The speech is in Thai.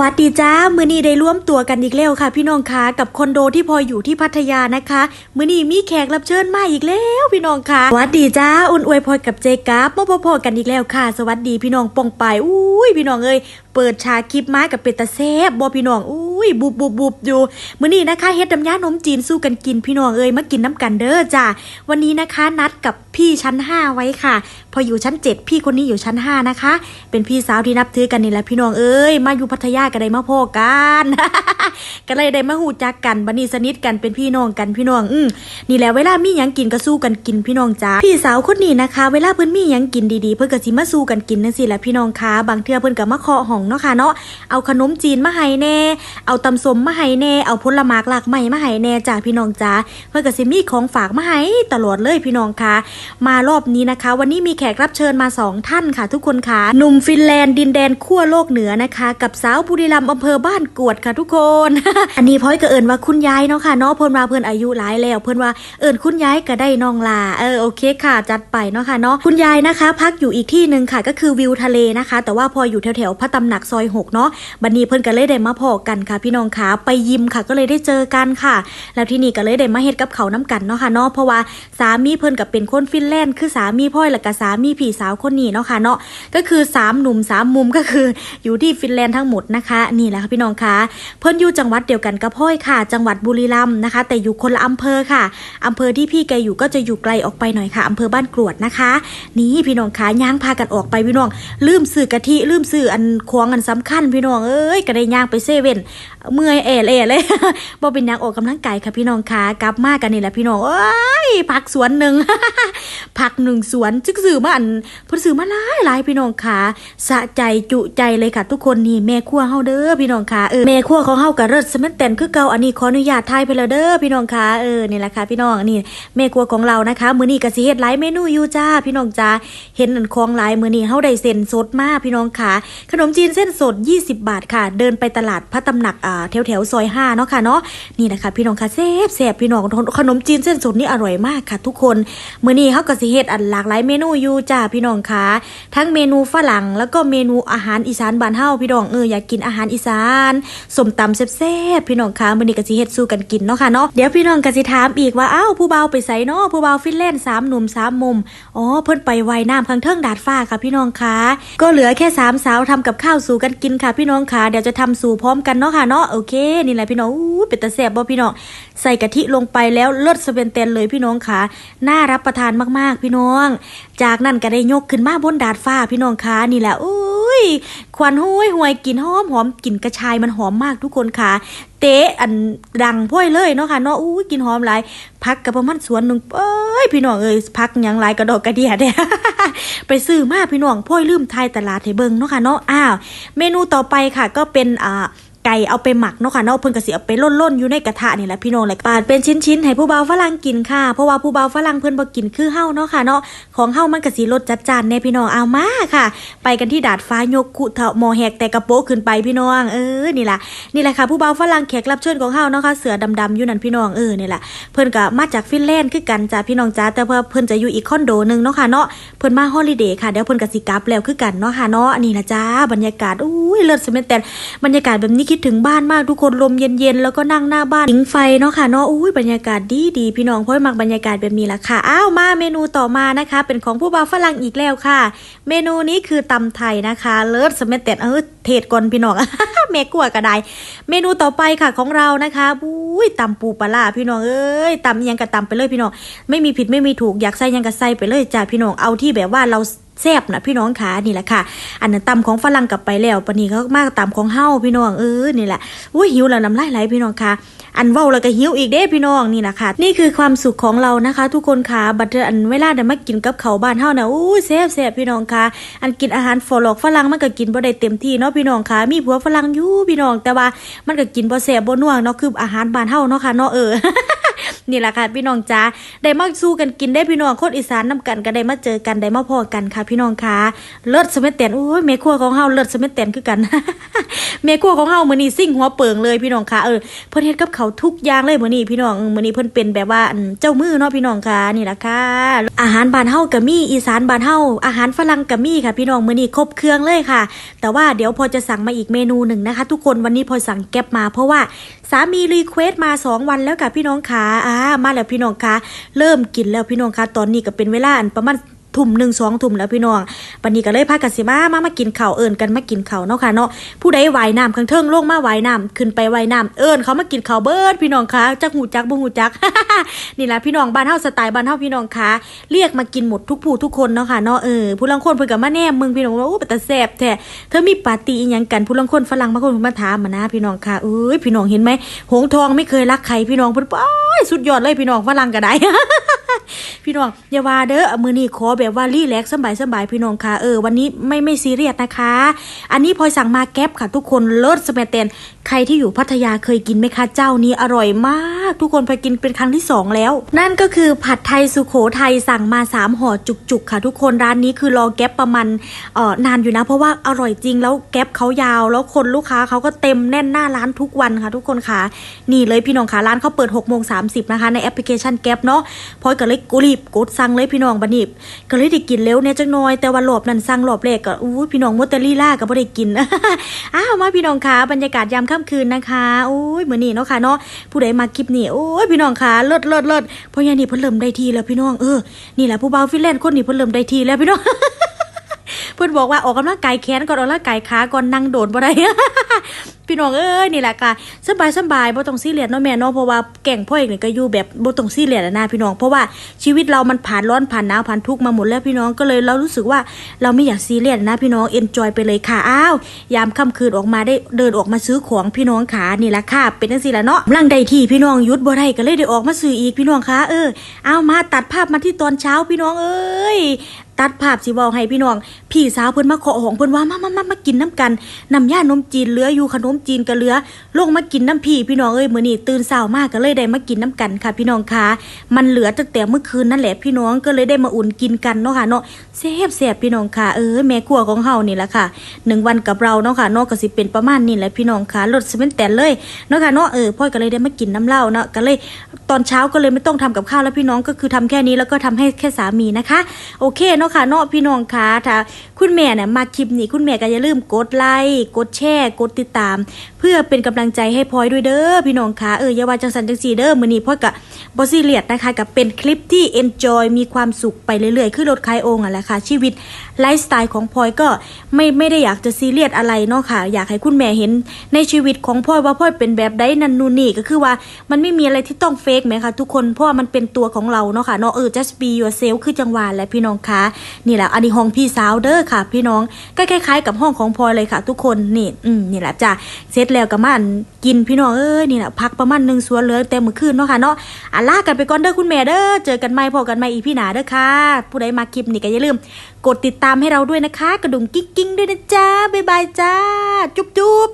วัสดีจ้ามือนี้ได้ร่วมตัวกันอีกแล้วค่ะ พี่น้องคะกับคอนโดที่พอยอยู่ที่พัทยานะคะมือนี้มีแขกรับเชิญมาอีกแล้วพี่น้องคะสวัสดีจ้าอุ่นอวยพอยกับเจกราฟมาพอๆกันอีกแล้วค่ะ สวัสดีพี่น้องปองไปอุ้ยพี่น้องเอ้ยเปิดฉาคลิปมากับเป็ดตาแซบบอพี่น้องอุ้ยบุบบุบบุบอยู่มือนี้นะคะเฮ็ดน้ำยานมจีนสู้กันกินพี่น้องเอ้ยมากินน้ำกันเด้อจ้าวันนี้นะคะนัดกับพี่ชั้น5ไว้ค่ะพออยู่ชั้น 7 พี่คนนี้อยู่ชั้น 5 นะคะ เป็นพี่สาวที่นับถือกันนี่แหละพี่น้องเอ้ยมาอยู่พัทยาก็ได้มาพอกันก็เลยได้มาหูจักกันบันนี้สนิทกันเป็นพี่น้องกันพี่น้องอืมนี่แหละเวลามีหยังกินก็สู้กันกินพี่น้องจ้าพี่สาวคนนี้นะคะ เวลาเพิ่นมีหยังกินดีๆ เพิ่นก็สิมาสู้กันกินนั่นสิแหละพี่น้องคะบางเทื่อเพิ่นก็มาเคาะห้องเนาะค่ะเนาะเอาขนมจีนมาให้แน่ เอาตำส้มมาให้แน่ เอาผลไม้หลากใหม่มาให้แน่จ้าพี่น้องจ้าเพิ่นก็สิมีของฝากมาให้ตลอดเลยพี่น้องคะมารอบนี้นะคะ วันนี้มีแขกรับเชิญมาสองท่านค่ะ ทุกคนค่ะหนุ่มฟินแลนด์ดินแดนขั้วโลกเหนือนะคะ กับสาวบุรีรัมย์อำเภอบ้านกวดค่ะทุกคน อันนี้พลอยก็เอิญว่าคุณยายเนาะค่ะเนาะเพิ่นว่าเพิ่นอายุหลายแล้ว เพิ่นว่าเอิญคุณยายก็ได้น้องลาเออโอเคค่ะ จัดไปเนาะค่ะเนาะคุณยายนะคะ พักอยู่อีกที่หนึ่งค่ะ ก็คือวิวทะเลนะคะ แต่ว่าพออยู่แถวแถวๆพระตำหนักซอยหกเนาะบัดนี้เพิ่นก็เลยได้มาพอกันค่ะ พี่น้องขาไปยิมค่ะ ก็เลยได้เจอกันค่ะ แล้วที่นี่ก็เลยได้มาเฮ็ดกับเขาน้ำกันเนาะค่ะเนาะเพราะว่าสามีเพิ่นก็เป็นคนฟินแลนด์คือสามีพ่อยแล้วก็สามีพี่สาวคนนี้เนาะค่ะเนาะก็คือสามหนุ่มสามมุมก็คืออยู่ที่ฟินแลนด์ทั้งหมดนะคะนี่แหละค่ะพี่น้องคะเพิ่นอยู่จังหวัดเดียวกันกับพ่อยค่ะ จังหวัดบุรีรัมย์นะคะ แต่อยู่คนละอำเภอค่ะอำเภอที่พี่แกอยู่ก็จะอยู่ไกลออกไปหน่อยค่ะอำเภอบ้านกรวดนะคะ นี่พี่น้องคะย่างพากันออกไปพี่น้อง ลืมซื้อกะทิลืมซื้ออันควงอันสำคัญพี่น้องเอ้ยก็ได้ย่างไปเซเว่นเมื่อยเอเล่เลยบ่เป็นยังออกกำลังกายค่ะพี่น้องคะกลับมากันนี่แหละพี่น้องเอ้ยผักสวนหนึ่งผักหนึ่งสวนจึกซื้อมาอันเพิ่นซื้อมาหลายหลายพี่น้องคะสะใจจุใจเลยค่ะ ทุกคนนี่แม่ครัวเฮาเด้อพี่น้องคะเออแม่ครัวของเฮาก็เลิศสแมนแตนคือเก่าอันนี้ขออนุญาตทายไปแล้วเด้อพี่น้องคะเออนี่แหละค่ะพี่น้องนี่แม่ครัวของเรานะคะมื้อนี้ก็สิเฮ็ดหลายเมนูอยู่จ้าพี่น้องจ้าเห็นอันของหลายมื้อนี้เฮาได้เส้นสดมาพี่น้องค่ะ ขนมจีนเส้นสด 20 บาทค่ะ เดินไปตลาดพระตำหนักอ่าแถวแถวซอย5เนาะค่ะเนาะนี่นะคะพี่น้องค่ะแซ่บแซ่บพี่น้องขนมจีนเส้นสดนี่อร่อยมากค่ะ ทุกคนมื้อนี้เฮาก็สิเฮ็ดอันหลากหลายเมนูอยู่จ้าพี่น้องคะทั้งเมนูฝรั่งแล้วก็เมนูอาหารอีสานบ้านเฮาพี่น้องเอออยากกินอาหารอีสานสมตำแซ่บๆพี่น้องคะมื้อนี้ก็สิเฮ็ดสู้กันกินเนาะค่ะเนาะเดี๋ยวพี่น้องก็สิถามอีกว่าอ้าวผู้เบาไปไสเนาะผู้เบาฟินแลนด์สามหนุ่มสามมุมอ๋อเพิ่นไปว่ายน้ำข้างเทิงดาดฟ้าค่ะพี่น้องคะก็เหลือแค่สามสาวทำกับข้าวสู่กันกินค่ะพี่น้องคะเดี๋ยวจะทำสู่พร้อมกันเนาะค่ะเนาะโอเคนี่แหละพี่น้องอู้เป็นตาแซ่บบ่พี่น้องใส่กะทิลงไปแล้วเลิศสเวนเตนเลยพี่น้องคะน่ารับประทานมากๆ พี่น้อง จากนั้นก็ได้ยกขึ้นมาบนดาดฟ้าพี่น้องค่ะนี่แหละอุ้ยควันห้วยหวยกลิ่นหอมหอมกลิ่นกระชายมันหอมมากทุกคนค่ะ เตะอันดังพ่อยเลยเนาะค่ะเนาะอู้ยกลิ่นหอมหลายพักกับประมาณสวนหนึ่งเอ้ยพี่น้องเอ้ยพักยังหลายกระดอกกระเดียเด้ไปซื้อมาพี่น้องพ่อยลืมทายตลาดให้เบิ่งเนาะค่ะเนาะอ้าวเมนูต่อไปค่ะก็เป็นอ่า ก่เอาไปหมักเนาะค่ะเนาะเพิ่นก็สิเอาไปล่นๆอยู่ในกระทะนี่แหละพี่น้องแหละปาดเป็นชิ้นๆให้ผู้บ่าวฝรั่งกินค่ะเพราะว่าผู้บ่าวฝรั่งเพิ่นบ่กินคือเฮาเนาะค่ะเนาะของเฮามันก็สิรสจัดจ้านแน่พี่น้องเอามาค่ะ ไปกันที่ดาดฟ้ายกคุเถาหมอแหกแต่กระโปะขึ้นไปพี่น้องเออนี่ล่ะนี่แหละค่ะ ผู้บ่าวฝรั่งแขกรับเชิญของเฮาเนาะค่ะเสือดำๆอยู่นั่นพี่น้องเออนี่แหละเพิ่นก็มาจากฟินแลนด์คือกันจ้ะพี่น้องจ้าแต่เพิ่นจะอยู่อีกคอนโดหนึงเนาะค่ะเนาะเพิ่นมาฮอลิเดย์ค่ะเดี๋ยวเพิ่นก็สิกลับแล้วคือกันเนาะค่ะเนาะนี่ล่ะจ้าบรรยากาศอุ้ยเลิศสเมนแต่บรรยากาศแบบนี้คิดถึงบ้านมากทุกคนลมเย็นๆแล้วก็นั่งหน้าบ้านผิงไฟเนาะค่ะเนาะอุ้ยบรรยากาศดีดีพี่น้องเพราะมักบรรยากาศแบบนี้ละค่ะอ้าวมาเมนูต่อมานะคะ เป็นของผู้บ่าวฝรั่งอีกแล้วค่ะ เมนูนี้คือตำไทยนะคะเลิศสเมนแต่เออเทศก่อนพี่น้องแม่กลัวก็ได้เมนูต่อไปค่ะของเรานะคะอุ้ยตำปูปลาพี่น้องเอ้ยตำยังก็ตำไปเลยพี่น้องไม่มีผิดไม่มีถูกอยากใส่ยังก็ใส่ไปเลยจ้าพี่น้องเอาที่แบบว่าเรา แซ่บนะพี่น้องขานี่แหละค่ะ อันนั้นตำของฝรั่งกลับไปแล้วปนี้เขามากตำของเฮาพี่น้องเออนี่แหละอุ้ยหิวแล้วน้ำลายไหลพี่น้องค่ะอันเว้าแล้วก็หิวอีกเด้พี่น้องนี่แหละค่ะ นี่คือความสุขของเรานะคะ ทุกคนค่ะบัดเดออันเวลาเดี๋ยวมากินกับเขาบ้านเฮานะอู้แซ่บแซ่บพี่น้องค่ะ อันกินอาหารฝรั่งฝรั่งมันก็กินบ่ได้เต็มที่เนาะพี่น้องค่ะ มีผัวฝรั่งอยู่พี่น้องแต่ว่ามันก็กินบ่แซ่บบ่นัวเนาะคืออาหารบ้านเฮาเนาะค่ะเนาะเออ นี่แหละค่ะพี่น้องจ้าได้มาสู้กันกินได้พี่น้องคนอีสานนํกันก็ได้มาเจอกันได้มาพอกันค่ะ พี่น้องค่ะเลิศสมัยแต่นโอ้ยแม่ครัวของเฮาเลิศสมัยแต่นคือกันแม่ครัวของเฮามื้อนี้ซิ่งหัวเปิงเลยพี่น้องค่ะเออเพิ่นเฮ็ดกับเขาทุกอย่างเลยมื้อนี้พี่น้องเออมื้อนี้เพิ่นเป็นแบบว่าเจ้ามือเนาะพี่น้องค่ะนี่แหละค่ะ อาหารบ้านเฮาก็มีอีสานบ้านเฮาอาหารฝรั่งก็มีค่ะ พี่น้องมื้อนี้ครบเครื่องเลยค่ะ แต่ว่าเดี๋ยวพอจะสั่งมาอีกเมนูหนึ่งนะคะ ทุกคนวันนี้พอสั่งแก๊ปมาเพราะว่า สามีรีเควสต์มาสองวันแล้วค่ะพี่น้องขาอ่ามาแล้วพี่น้องขาเริ่มกินแล้วพี่น้องขาตอนนี้ก็เป็นเวลาอันประมาณ ทุ่มหนึ่งสองทุ่มแล้วพี่น้องปันนี้ก็เลยพากันสิมามามากินข้าวเอิญกันมากินข้าวเนาะค่ะเนาะผู้ใดว่ายน้ำข้างเทิงลงมาว่ายน้ำขึ้นไปว่ายน้ำเอิญเขามากินข้าวเบิร์ดพี่น้องคะจักหูจักบ่หูจักนี่แหละพี่น้องบ้านเฮาสไตล์บ้านเฮาพี่น้องคะเรียกมากินหมดทุกผู้ทุกคนเนาะค่ะเนาะเออผู้ลังคนเพิ่นก็มาแนมมึงพี่น้องว่าโอ้เป็นตาแซ่บแท้เธอมีปาร์ตี้อีหยังกันผู้ลังคนฝรั่งบางคนมาถามมานะพี่น้องค่ะเอ้ยพี่น้องเห็นไหมหงทองไม่เคยรักใครพี่น้องเพิ่นโอ้ยสุดยอดเลยพี่น้องฝรั่งก็ได้พี่น้องอย่าว่าเด้อมือนี้ขอแบบว่ารีแลกซ์สบายสบายพี่น้องค่ะเออวันนี้ไม่ไม่ซีเรียสนะคะ อันนี้พลอยสั่งมาแก๊ปค่ะทุกคนเลิศสเปนเตนใครที่อยู่พัทยาเคยกินไหมคะเจ้านี้อร่อยมาก ทุกคนไปกินเป็นครั้งที่สองแล้ว นั่นก็คือผัดไทยสุโขทัยสั่งมาสามห่อจุกๆ ค่ะ ทุกคนร้านนี้คือรอแก๊ปประมาณเอ่อนานอยู่นะ เพราะว่าอร่อยจริงแล้วแก๊ปเขายาว แล้วคนลูกค้าเขาก็เต็มแน่นหน้าร้านทุกวันค่ะ ทุกคนค่ะนี่เลยพี่น้องค่ะร้านเขาเปิด6กโมงสานะคะในแอปพลิเคชันแก๊ปเนาะพลอยก็เลยกรีบกดสั่งเลยพี่น้องบันิบก็เลยได้กินเร็วเนี่ยจังน้อยแต่ว่ารอบนั้นสั่งรอบแรกก็อู้ยพี่น้องมดเตอรี่ล่าก็บ่ได้กินอ้าวมาพี่น้องค่ะบรรยากาศยามค่ำคืนนะคะโอ้ยเหมือนนี่เนาะค่ะเนาะผู้ใดมาคลิปนี้โอ้ยพี่น้องค่ะเลิศเลิศเลิศเพราะอย่างนี้เพิ่นเริ่มได้ทีแล้วพี่น้องเออนี่แหละผู้เบาฟินแลนด์คนนี่เพิ่นเริ่มได้ทีแล้วพี่น้อง พื่อนบอกว่าออกกำลังกายแขนก่อนออกกำลังกายขาก่อนนั่งโดดบ่ได้พี่น้องเอ้ยนี่แหละค่ะสบายสบายบ่ต้องซีเรียสเนาะแม่เนาะเพราะว่าแก่งพ่อเอกนี่ก็อยู่แบบบ่ต้องซีเรียสนะพี่น้องเพราะว่าชีวิตเรามันผ่านร้อนผ่านหนาวผ่านทุกข์มาหมดแล้วพี่น้องก็เลยเรารู้สึกว่าเราไม่อยากซีเรียสนะพี่น้องเอนจอยไปเลยค่ะอ้าวยามค่ำคืนออกมาได้เดินออกมาซื้อของพี่น้องขานี่แหละค่ะเป็นจังซี่ละเนาะลังใดที่พี่น้องยุดบ่ได้ก็เลยได้ออกมาซื้ออีกพี่น้องคะเออเอามาตัดภาพมาที่ตอนเช้าพี่น้องเอ้ย ตัดภาพสิเว้าให้พี่น้อง พี่สาวเพิ่นมาขอของเพิ่นว่ามามามามากินน้ำกันน้ำย่านมจีนเหลืออยู่ขนมจีนก็เหลือ ลงมากินน้ำพี่พี่น้องเอ้ยมื้อนี้ตื่นเช้ามากก็เลยได้มากินน้ำกันค่ะ พี่น้องคะมันเหลือตั้งแต่เมื่อคืนนั่นแหละพี่น้องก็เลยได้มาอุ่นกินกันเนาะค่ะเนาะแซ่บแซ่บพี่น้องค่ะเออแม่ครัวของเฮานี่แหละค่ะหนึ่งวันกับเราเนาะค่ะเนาะก็สิเป็นประมาณนี้แหละพี่น้องค่ะรสเป็นแต่เลยเนาะค่ะเนาะเออพ่อก็เลยได้มากินน้ำเหล้าเนาะก็เลยตอนเช้าก็เลยไม่ต้องทำกับข้าวแล้วพี่น้องก็คือทำแค่นี้แล้วก็ทำให้แค่สามีนะคะ โอเคเนาะค่ะเนาะพี่น้องคะถ้าคุณแม่เนี่ยมาคลิปนี้คุณแม่ก็อย่าลืมกดไลค์กดแชร์กดติดตาม เพื่อเป็นกำลังใจให้พลอยด้วยเด้อพี่น้องคะเอออย่าว่าจังสันจังสีเด้อมื้อนี้พลอยกับบอสซี่เลียดนะคะกับเป็นคลิปที่ enjoy มีความสุขไปเรื่อยๆคือรถคลายองอะแหละค่ะชีวิตไลฟ์สไตล์ของพลอยก็ไม่ไม่ได้อยากจะซีเรียสอะไรเนาะค่ะ อยากให้คุณแม่เห็นในชีวิตของพลอยว่าพลอยเป็นแบบใดนันนูนี่ก็คือว่ามันไม่มีอะไรที่ต้องเฟกไหมคะทุกคนเพราะมันเป็นตัวของเราเนาะค่ะเนาะเออ just be yourself คือจังหวะแหละพี่น้องคะนี่แหละอันนี้ห้องพี่สาวเด้อค่ะ พี่น้องก็คล้ายๆ กับห้องของพลอยเลยค่ะ ทุกคนนี่อืมนี่แหละจ้ะเสร็จแล้วก็มาอันกินพี่น้องเอ้ยนี่แหละพักประมาณหนึ่งส่วนเหลือแต่มื้อคืนเนาะค่ะเนาะอะลากันไปก่อนเด้อคุณแม่เด้อเจอกันใหม่พอกันใหม่อีพี่หนาเด้อค่ะ ผู้ใดมาคลิปนี้ก็อย่าลืม กดติดตามให้เราด้วยนะคะ กระดุมกิ๊งด้วยนะจ๊ะบ๊ายบายจ้า จุ๊บจุ๊บ